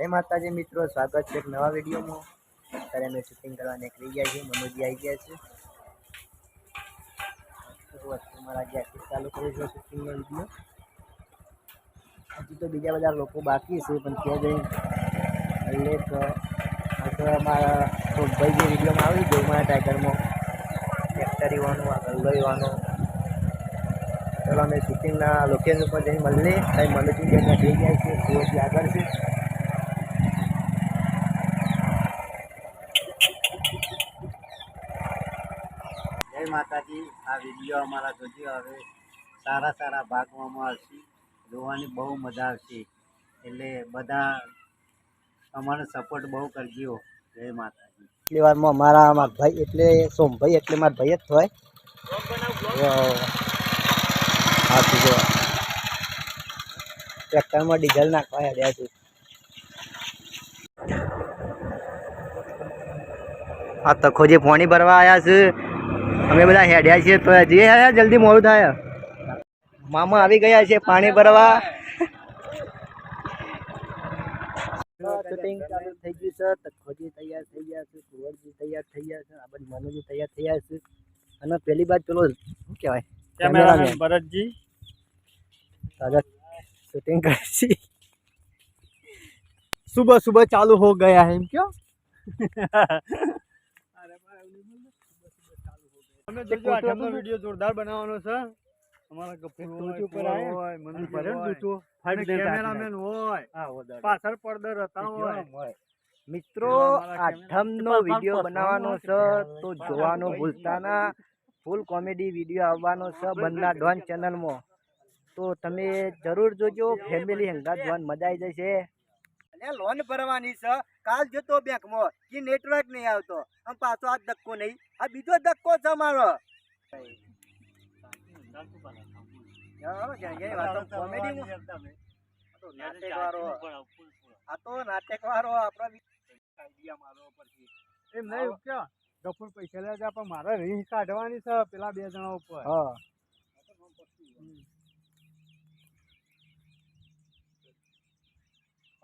જય માતાજી મિત્રો, સ્વાગત છે એક નવા વિડીયોમાં. અત્યારે અમે શૂટિંગ કરવા નીકળી ગયા છીએ, મનોજી આવી ગયા છે. મારા અમારા ચાલુ શૂટિંગનો વીડિયો. હજી તો બીજા બધા લોકો બાકી છે, પણ ત્યાં જઈને આપણે અમારા ભાઈ જે વિડીયોમાં આવી ગયો મારા ટાઈગરમાં ફેક્ટરી વાનો ગલ્લો યુવાનો ચલો અમે શૂટિંગના લોકેશન ઉપર જઈને મળીએ. કંઈ મનોજી જઈને થઈ ગયા છે આગળ છે. માતાજી, આ વીડિયો અમારા જોજો. હવે સારા સારા ભાગવામાં આવશે જોવાની બહુ મજા આવશે. એટલે બધા અમારો સપોર્ટ બહુ કરજો. જય માતાજી. એટલી વારમાં અમારા મારા ભાઈ એટલે સોમભાઈ એટલે મારા ભાઈ જ થાય હા જો ટ્રેક્ટરમાં ડીઝલ નાખવા હેડ્યા છે. આ તખોજી પાણી ભરવા આવ્યા છે. અમે બધા હેડ્યા છીએ તો જે હે જલ્દી મોડું થાય. મામા આવી ગયા છે પાણી ભરવા. કટિંગ ચાલુ થઈ ગયું છે તખોજી તૈયાર થઈ ગયા છે કુંવરજી તૈયાર થઈ ગયા છે આ તૈયાર થઈ ગયા છે. અને પહેલી બાદ પેલો શું કહેવાય? ભરતજી. તાજા શૂટિંગ કરે છે. સુબહ સુબહ ચાલુ હો ગયા એમ કયો? અમે જોજો આઠમનો વિડિયો જોરદાર બનાવવાનો છે. અમારા ગફુર ઉપર હોય મને ભરે ને કેમેરામેન હોય. પાછળ પડદા રતા હોય. મિત્રો આઠમનો વીડિયો બનાવવાનો છે તો જોવાનો ભૂલતા ના. ફૂલ કોમેડી વીડિયો આવવાનો છે બંના ડોન ચેનલમાં. તો તમે જરૂર જોજો ફેમિલી હંગાત જોવાની મજા આવી જશે. અને લોન ભરવાની છે. કાલ જતો બેંકમાં કે નેટવર્ક નહીં આવતો. આમ પાછો આ ધક્કો નહીં. આ બીજો ધક્કો છે મારો. આ તો નાટક વાળો આપણો એમ નહીં ક્યાં? ગફુર પૈસા લેવા પણ મારે રીંગ કાઢવાની છે પેલા બે જણા ઉપર. હા.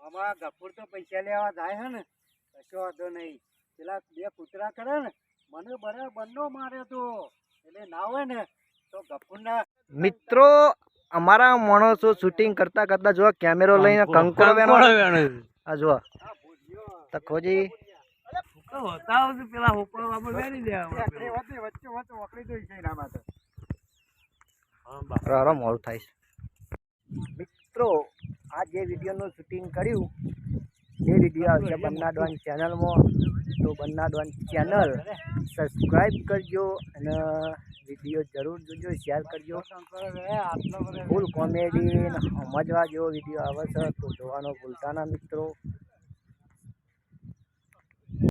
આમાં ગફુર તો પૈસા લેવા જાય હે ને કશો વાંધો નહીં. પેલા બે કૂતરા કરે ને મને બરાબર બંનો મારે તો. એટલે ના હોય ને તો ગફુરના મિત્રો અમારા માણસો શૂટિંગ કરતા કરતા જો કેમેરો લઈને કંકોડો વેણો. આ જો તખોજી પેલા ઉપર આપણે વેરી દેવા વચ્ચે વચ્ચે વકડી દઈ છે મોડું થાય છે. મિત્રો આ જે વિડીયોનું શૂટિંગ કર્યું, એ વીડિયો આવશે બન્ના ડોન ચેનલમાં. તો બન્ના ડોન ચેનલ સબસ્ક્રાઈબ કરજો અને વીડિયો જરૂર જોજો, શેર કરજો. ફૂલ કોમેડી સમજવા જેવો વીડિયો આવે છે તો જોવાનો ભૂલતા ના મિત્રો.